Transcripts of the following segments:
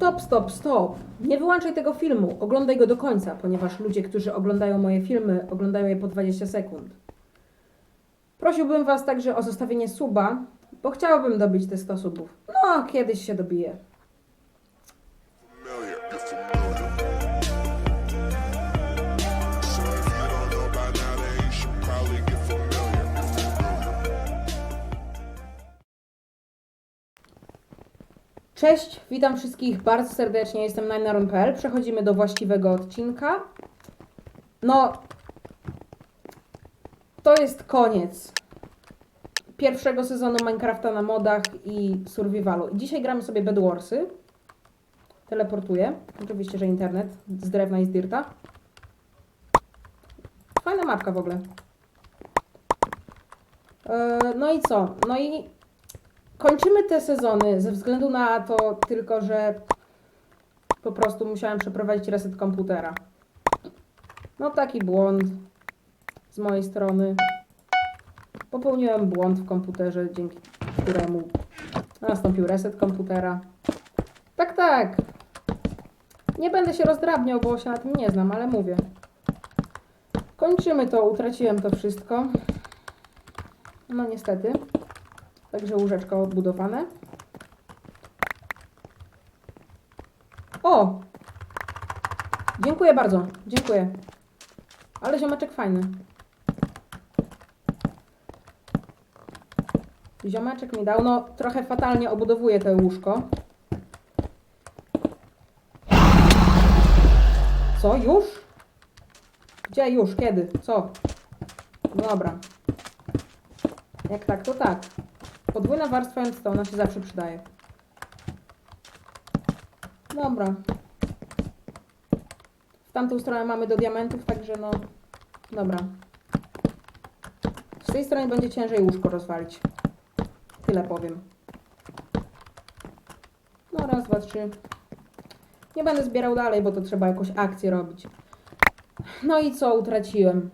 Stop, stop, stop. Nie wyłączaj tego filmu. Oglądaj go do końca, ponieważ ludzie, którzy oglądają moje filmy, oglądają je po 20 sekund. Prosiłbym Was także o zostawienie suba, bo chciałabym dobić te 100 subów. No, kiedyś się dobije. Cześć, witam wszystkich bardzo serdecznie, jestem Najnaron.pl. Przechodzimy do właściwego odcinka. No, to jest koniec pierwszego sezonu Minecrafta na modach i survivalu. Dzisiaj gramy sobie Bedwarsy. Teleportuję. Oczywiście, że internet z drewna i z dirta. Fajna mapka w ogóle. E, No i co? No i kończymy te sezony ze względu na to tylko, że po prostu musiałem przeprowadzić reset komputera. No taki błąd z mojej strony. Popełniłem błąd w komputerze, dzięki któremu nastąpił reset komputera. Tak, tak. Nie będę się rozdrabniał, bo się na tym nie znam, ale mówię. Kończymy to, utraciłem to wszystko. No niestety. Także łóżeczko odbudowane. O! Dziękuję bardzo. Dziękuję. Ale ziomeczek fajny. Ziomeczek mi dał. No, trochę fatalnie obudowuje to łóżko. Co? Już? Gdzie już? Kiedy? Co? Dobra. Jak tak, to tak. Podwójna warstwa endstone'a się zawsze przydaje. Dobra. W tamtą stronę mamy do diamentów, także no... Dobra. Z tej strony będzie ciężej łóżko rozwalić. Tyle powiem. No raz, dwa, trzy. Nie będę zbierał dalej, bo to trzeba jakąś akcję robić. No i co utraciłem?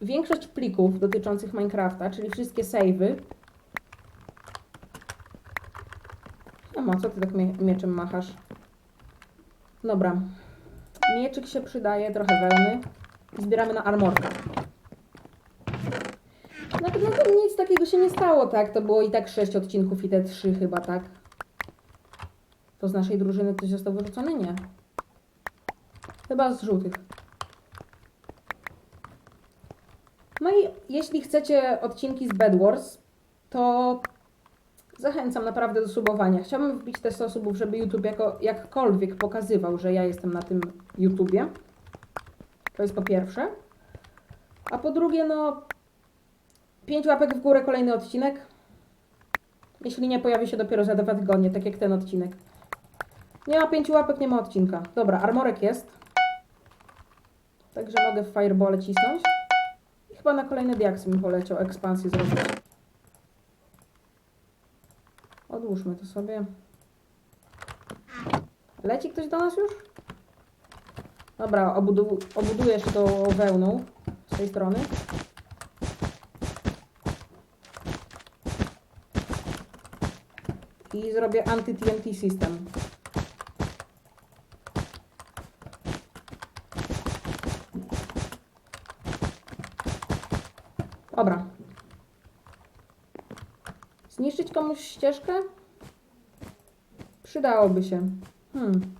Większość plików dotyczących Minecrafta, czyli wszystkie savey. Co ty tak mie mieczem machasz? Dobra. Mieczyk się przydaje, trochę wełny. Zbieramy na armorkę. No to, no to nic takiego się nie stało, tak? To było i tak 6 odcinków i te 3 chyba, tak? To z naszej drużyny ktoś został wyrzucony? Nie. Chyba z żółtych. No i jeśli chcecie odcinki z Bed Wars, to zachęcam naprawdę do subowania. Chciałabym wbić te 100 subów, żeby YouTube jako, jakkolwiek pokazywał, że ja jestem na tym YouTubie. To jest po pierwsze. A po drugie, no 5 łapek w górę, kolejny odcinek. Jeśli nie pojawi się dopiero za dwa tygodnie, tak jak ten odcinek. Nie ma 5 łapek, nie ma odcinka. Dobra, armorek jest. Także mogę w fireball cisnąć. I chyba na kolejne diaksy mi poleciał ekspansję zrobić. Odłóżmy to sobie. Leci ktoś do nas już? Dobra, obudu obudujesz to wełną z tej strony. I zrobię anti-TNT system. Dobra. Zniszczyć komuś ścieżkę? Przydałoby się. Hmm.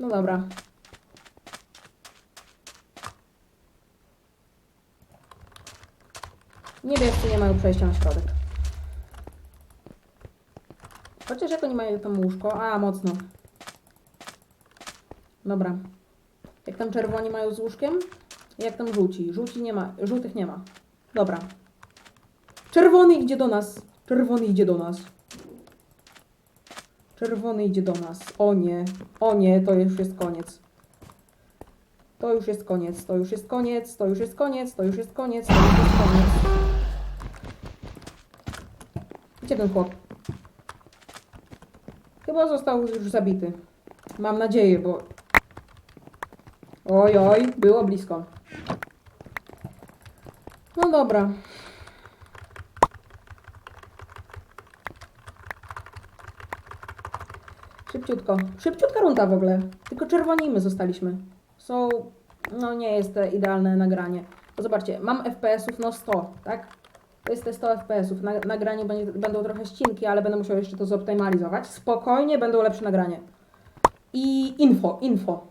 No dobra. Niebiescy nie mają przejścia na środek. Chociaż jak oni mają tam łóżko? A, mocno. Dobra. Jak tam czerwoni mają z łóżkiem? Jak tam żółci? Żółci nie ma, żółtych nie ma. Dobra. Czerwony idzie do nas. Czerwony idzie do nas. Czerwony idzie do nas. O nie. O nie, to już jest koniec. To już jest koniec. To już jest koniec. To już jest koniec. To już jest koniec. To już jest koniec. Gdzie ten chłop? Chyba został już zabity. Mam nadzieję, bo... Oj, oj, było blisko. No dobra. Szybciutko. Szybciutka runda w ogóle. Tylko czerwoni my zostaliśmy. Są... No nie jest to idealne nagranie. Bo zobaczcie, mam FPS-ów no 100, tak? To jest te 100 FPS-ów. Na, nagraniu będzie, będą trochę ścinki, ale będę musiał jeszcze to zoptymalizować. Spokojnie, będą lepsze nagranie. I info, info.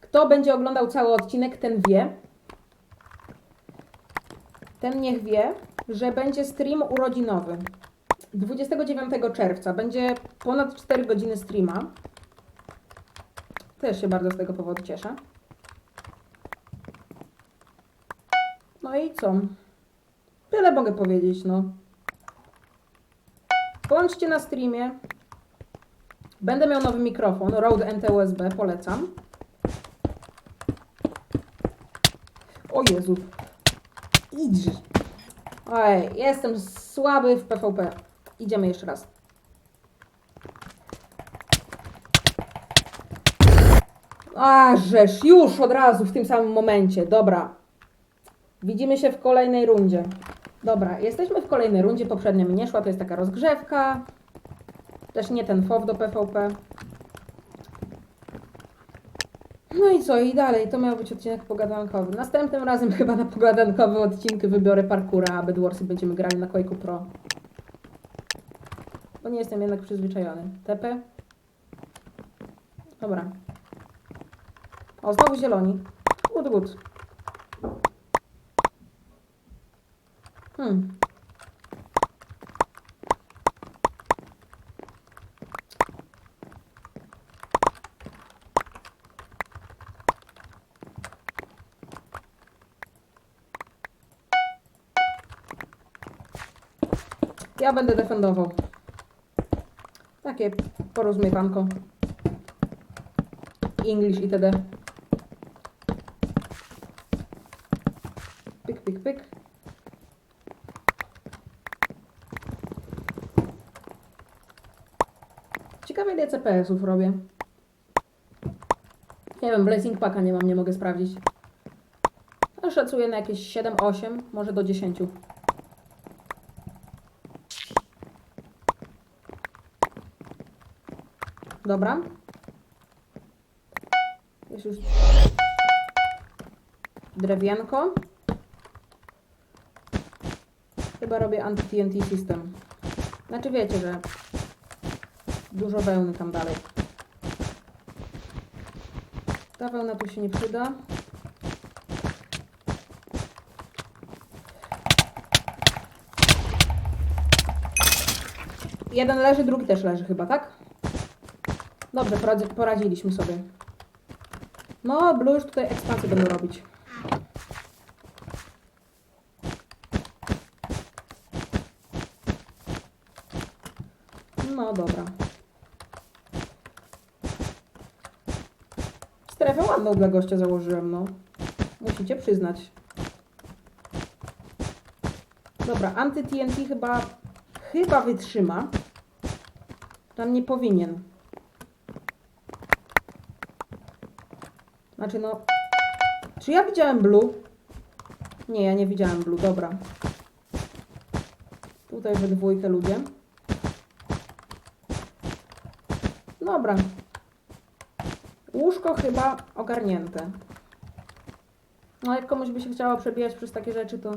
Kto będzie oglądał cały odcinek, ten wie. Ten niech wie, że będzie stream urodzinowy. 29 czerwca będzie ponad 4 godziny streama. Też się bardzo z tego powodu cieszę. No i co? Tyle mogę powiedzieć, no. Bądźcie na streamie. Będę miał nowy mikrofon, Rode NT USB, polecam. O Jezu. Idź. Oj, jestem słaby w PvP. Idziemy jeszcze raz. A, żeż, już od razu w tym samym momencie. Dobra. Widzimy się w kolejnej rundzie. Dobra, jesteśmy w kolejnej rundzie. Poprzednia mi nie szła, to jest taka rozgrzewka. Też nie ten FOW do PvP. No i co, i dalej, to miał być odcinek pogadankowy. Następnym razem chyba na pogadankowe odcinki wybiorę parkura, a Bedwarsy będziemy grali na Quake'u Pro. Bo nie jestem jednak przyzwyczajony. TP? Dobra. O, znowu zieloni. Good, good. Hmm. Ja będę defendował. Takie porozmywanko. English itd. Pyk, pyk, pyk. Ciekawe ile CPS-ów robię. Nie wiem, Blazing Packa nie mam, nie mogę sprawdzić. Ale szacuję na jakieś 7-8, może do 10. Dobra. Jest już drewienko. Chyba robię anti-TNT system. Znaczy wiecie, że dużo wełny tam dalej. Ta wełna tu się nie przyda. Jeden leży, drugi też leży chyba, tak? Dobrze, poradzi, poradziliśmy sobie. No, Blue już tutaj ekspansję będą robić. No dobra. Strefę ładną dla gościa założyłem, no. Musicie przyznać. Dobra, anty-TNT chyba, chyba wytrzyma. Tam nie powinien. Znaczy no... Czy ja widziałem blue? Nie, ja nie widziałem blue, dobra. Tutaj we dwójkę ludzie. Dobra. Łóżko chyba ogarnięte. No jak komuś by się chciało przebijać przez takie rzeczy, to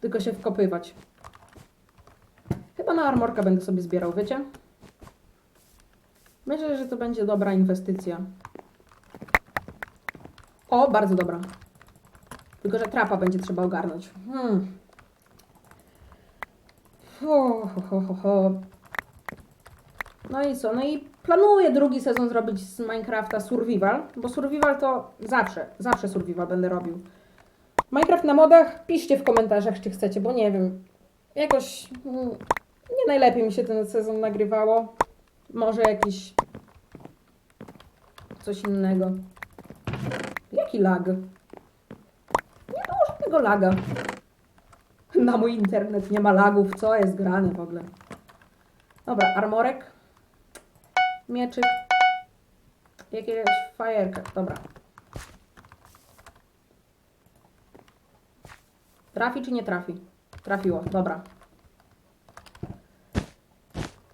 tylko się wkopywać. Chyba na armorka będę sobie zbierał, wiecie? Myślę, że to będzie dobra inwestycja. O, bardzo dobra. Tylko, że trapa będzie trzeba ogarnąć. Hmm. Ho, ho, ho, ho. No i co? No i planuję drugi sezon zrobić z Minecrafta Survival, bo Survival to zawsze, zawsze Survival będę robił. Minecraft na modach? Piszcie w komentarzach, czy chcecie, bo nie wiem. Jakoś mm, nie najlepiej mi się ten sezon nagrywało. Może jakiś coś innego. Jaki lag? Nie było żadnego laga. Na mój internet nie ma lagów. Co jest grane w ogóle? Dobra, armorek. Mieczyk. Jakieś fajerkę. Dobra. Trafi czy nie trafi? Trafiło. Dobra.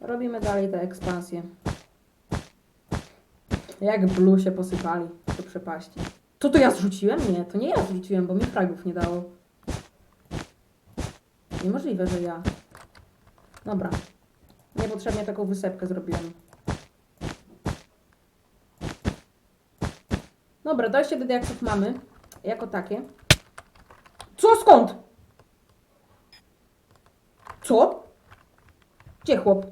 Robimy dalej tę ekspansję. Jak blue się posypali do przepaści. To to ja zrzuciłem? Nie, to nie ja zrzuciłem, bo mi fragów nie dało. Niemożliwe, że ja. Dobra. Niepotrzebnie taką wysepkę zrobiłem. Dobra, dojście do diaksów mamy. Jako takie. Co? Skąd? Co? Gdzie chłop?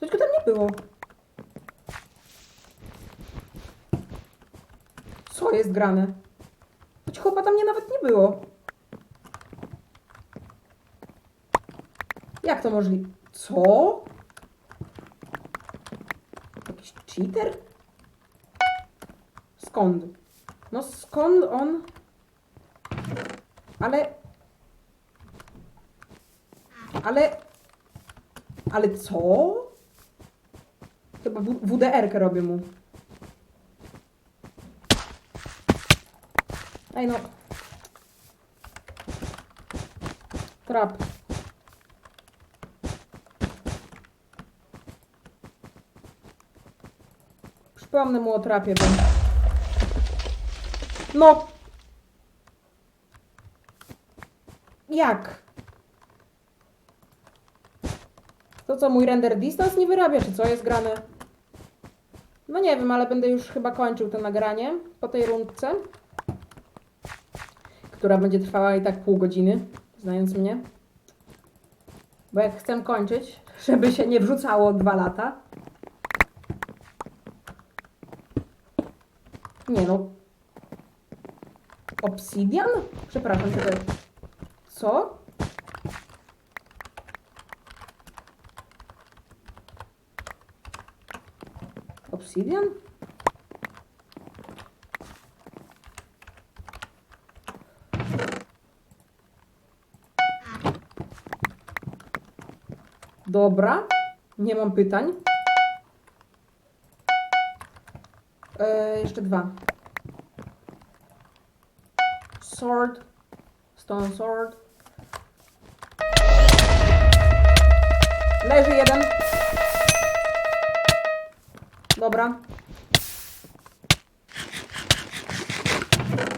Coś go tam nie było. Co jest grane? Choć chłopa tam nie nawet nie było. Jak to możliwe? Co? Jakiś cheater? Skąd? No skąd on? Ale... Ale... Ale co? Chyba WDR-kę robię mu. Ej no. Trap. Przypomnę mu o trapie, bo... No! Jak? To co, mój render distance nie wyrabia, czy co jest grane? No nie wiem, ale będę już chyba kończył to nagranie po tej rundce, która będzie trwała i tak pół godziny, znając mnie. Bo jak chcę kończyć, żeby się nie wrzucało dwa lata. Nie no. Obsidian? Przepraszam, czy to jest... Co? Obsidian? Dobra, nie mam pytań. E, jeszcze dwa. Sword. Stone sword. Leży jeden. Dobra.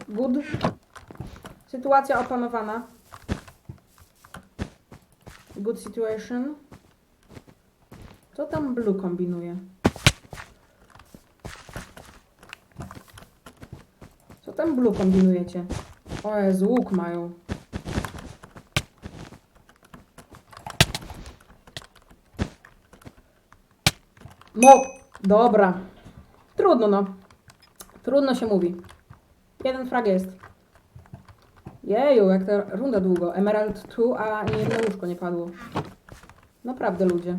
Good. Sytuacja opanowana. Good situation. Co tam Blue kombinuje? Co tam Blue kombinujecie? O Jezu, łuk mają. No, dobra. Trudno no. Trudno się mówi. Jeden frag jest. Jeju, jak ta runda długo. Emerald 2, a ani jedno łóżko nie padło. Naprawdę ludzie.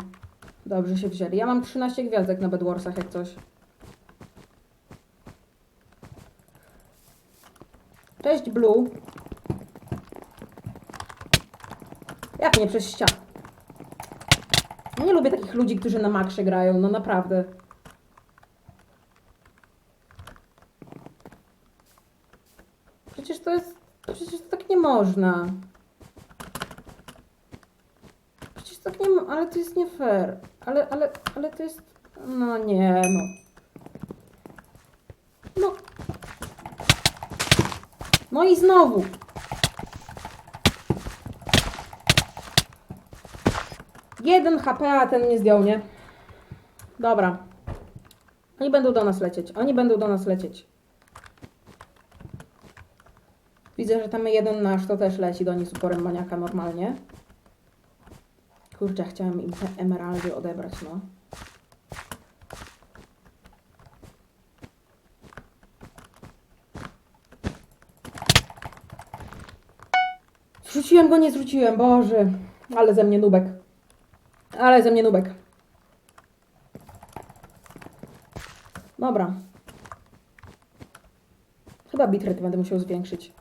Dobrze się wzięli. Ja mam 13 gwiazdek na Bedwarsach jak coś. Cześć Blue. Jak nie przez ścianę? Nie lubię takich ludzi, którzy na maksie grają, no naprawdę. Przecież to jest. Przecież to tak nie można. Przecież tak nie mo- Ale to jest nie fair. Ale, ale, ale to jest. No nie, no. No. No i znowu. Jeden HP, a ten nie zdjął, nie? Dobra. Oni będą do nas lecieć. Oni będą do nas lecieć. Widzę, że tam jeden nasz to też leci do nich z uporem maniaka normalnie. Kurczę, chciałem im te emeraldy odebrać, no. Zrzuciłem go, nie zrzuciłem, Boże. Ale ze mnie nubek. Ale ze mnie nubek. Dobra. Chyba bitrate będę musiał zwiększyć.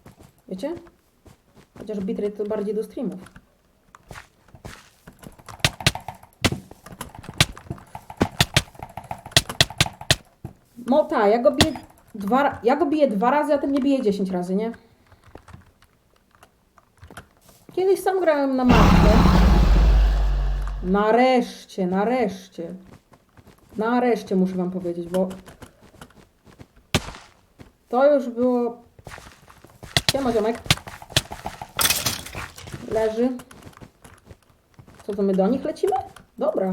Wiecie? Chociaż bitrate to bardziej do streamów. Tak, ja go biję dwa, ja go biję dwa razy, a ten nie bije 10 razy, nie? Kiedyś sam grałem na mapie. Nareszcie, nareszcie. Nareszcie muszę wam powiedzieć, bo to już było... Siema ziomek. Leży. Co to my do nich lecimy? Dobra.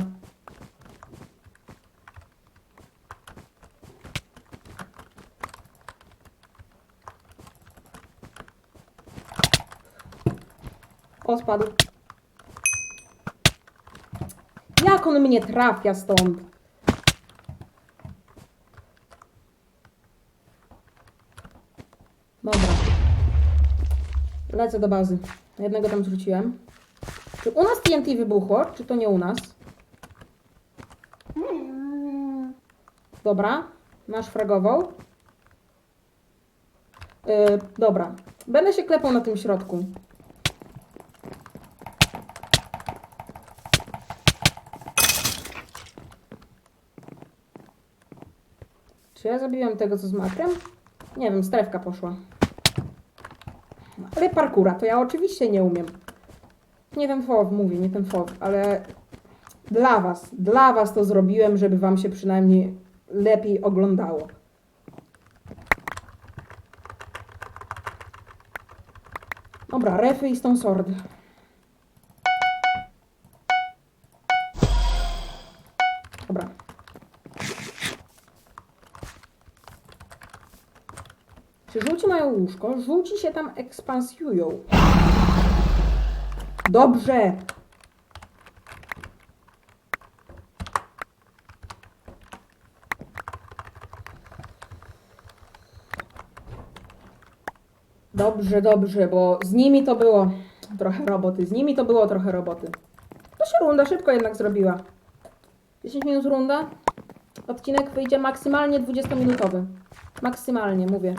Odpadł. Jak on mnie trafia stąd? Dobra. Lecę do bazy. Jednego tam zrzuciłem. Czy u nas TNT wybuchło, czy to nie u nas? Dobra. Nasz fragował. Yy, dobra. Będę się klepał na tym środku. Czy ja zabiłem tego, co z makrem? Nie wiem, strefka poszła. Ale parkura to ja oczywiście nie umiem. Nie ten fow, mówię, nie ten fow, ale dla was, dla was to zrobiłem, żeby wam się przynajmniej lepiej oglądało. Dobra, refy i stone sword. Łóżko? Żółci się tam ekspansjują. Dobrze. Dobrze, dobrze, bo z nimi to było trochę roboty. Z nimi to było trochę roboty. To się runda szybko jednak zrobiła. 10 minut runda. Odcinek wyjdzie maksymalnie 20-minutowy. Maksymalnie, mówię.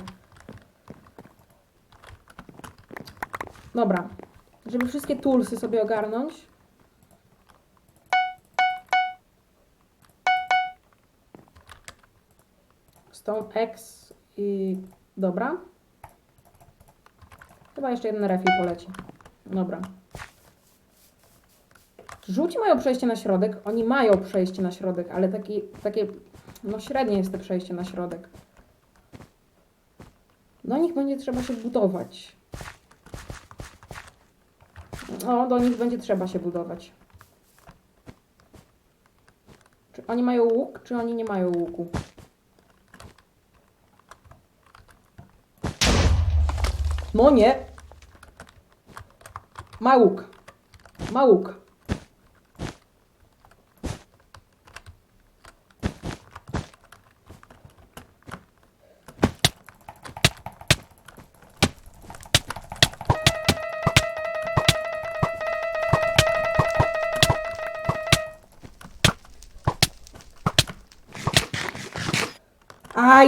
Dobra. Żeby wszystkie toolsy sobie ogarnąć. Stone X i... Dobra. Chyba jeszcze jeden refil poleci. Dobra. Żółci mają przejście na środek. Oni mają przejście na środek, ale taki, takie... No średnie jest to przejście na środek. Do nich będzie trzeba się budować. O, do nich będzie trzeba się budować. Czy oni mają łuk, czy oni nie mają łuku? No nie. Ma łuk. Ma łuk.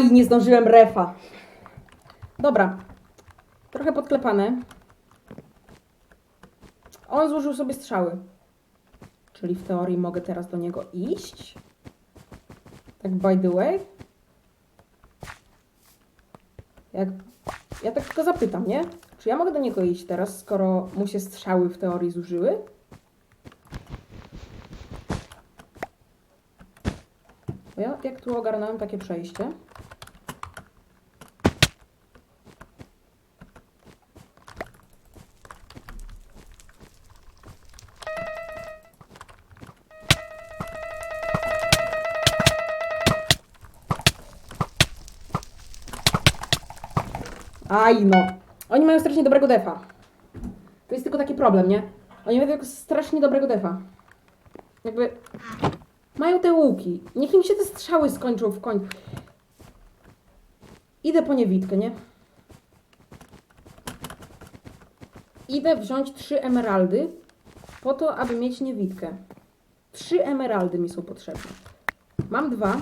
Aj, nie zdążyłem refa. Dobra. Trochę podklepane. On złożył sobie strzały. Czyli w teorii mogę teraz do niego iść? Tak by the way? Jak... Ja tak tylko zapytam, nie? Czy ja mogę do niego iść teraz, skoro mu się strzały w teorii zużyły? Bo ja jak tu ogarnąłem takie przejście. Aj. Oni mają strasznie dobrego defa. To jest tylko taki problem, nie? Oni mają strasznie dobrego defa. Jakby... Mają te łuki. Niech im się te strzały skończą w końcu. Idę po niewidkę, nie? Idę wziąć trzy emeraldy po to, aby mieć niewidkę. Trzy emeraldy mi są potrzebne. Mam dwa.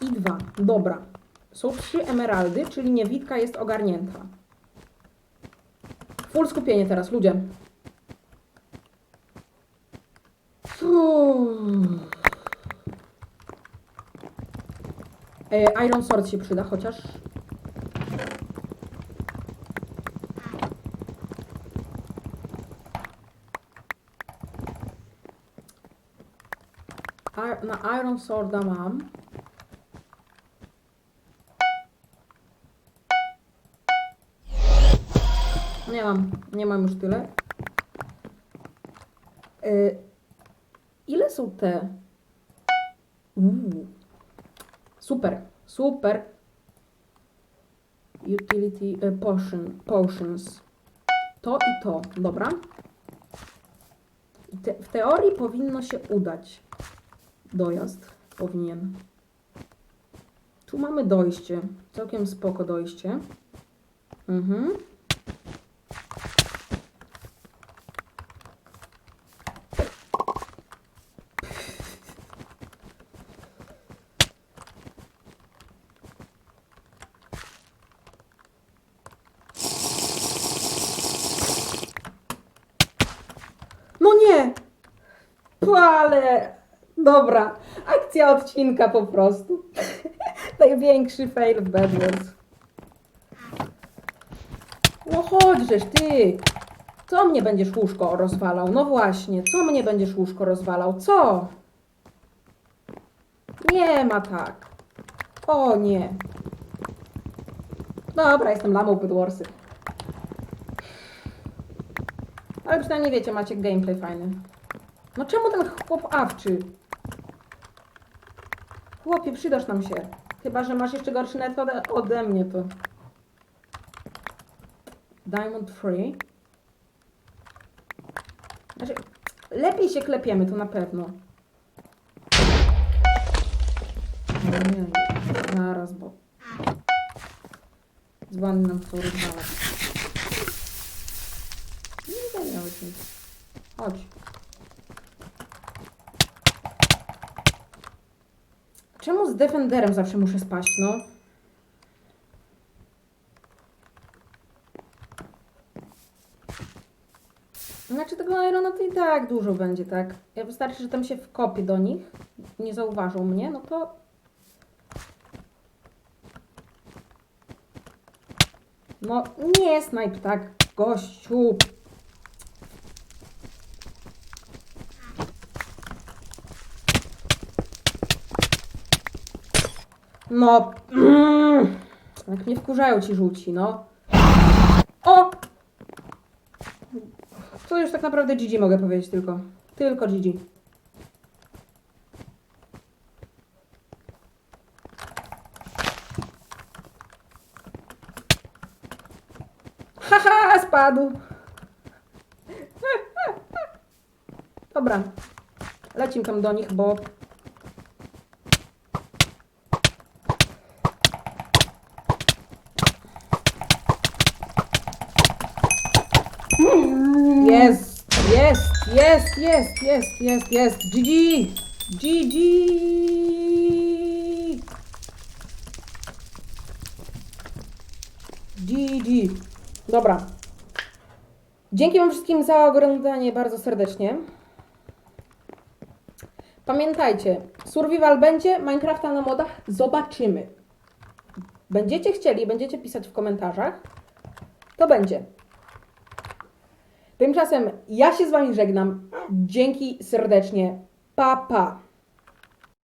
I dwa. Dobra. Są trzy emeraldy, czyli niewidka jest ogarnięta. Full skupienie teraz, ludzie. E, Iron Sword się przyda, chociaż... Na Iron Sworda mam. Nie mam, nie mam już tyle. Y, ile są te? Uuu. Super, super. Utility y, potion, potions. To i to, dobra. Te, w teorii powinno się udać. Dojazd powinien. Tu mamy dojście. Całkiem spoko dojście. Mhm. No nie! Pu, Ale dobra, akcja odcinka po prostu. Największy fail w Bedwars. No chodźżeś ty! Co mnie będziesz łóżko rozwalał? No właśnie, co mnie będziesz łóżko rozwalał? Co? Nie ma tak. O nie. Dobra, jestem lamą Bedwarsy. Ale przynajmniej wiecie, macie gameplay fajny. No czemu ten chłop awczy? Chłopie, przydasz nam się. Chyba, że masz jeszcze gorszy net ode, ode mnie, to... Diamond free. Znaczy, lepiej się klepiemy, to na pewno. Ale nie, zaraz, bo... Dzwoni nam chcą rozwalać. Nie. Chodź. Czemu z Defenderem zawsze muszę spaść, no? Znaczy tego Irona to i tak dużo będzie, tak? Ja wystarczy, że tam się wkopię do nich, nie zauważą mnie, no to... No nie snipe tak, gościu! No, mm, jak mnie wkurzają ci żółci, no. O! To już tak naprawdę GG mogę powiedzieć tylko. Tylko GG. Haha, spadł. Dobra. Lecim tam do nich, bo Jest, jest, jest, jest, jest, jest, jest. GG! GG! GG. Dobra. Dzięki Wam wszystkim za oglądanie bardzo serdecznie. Pamiętajcie, survival będzie, Minecrafta na modach zobaczymy. Będziecie chcieli, będziecie pisać w komentarzach, to będzie. Tymczasem ja się z Wami żegnam. Dzięki serdecznie. Pa, pa.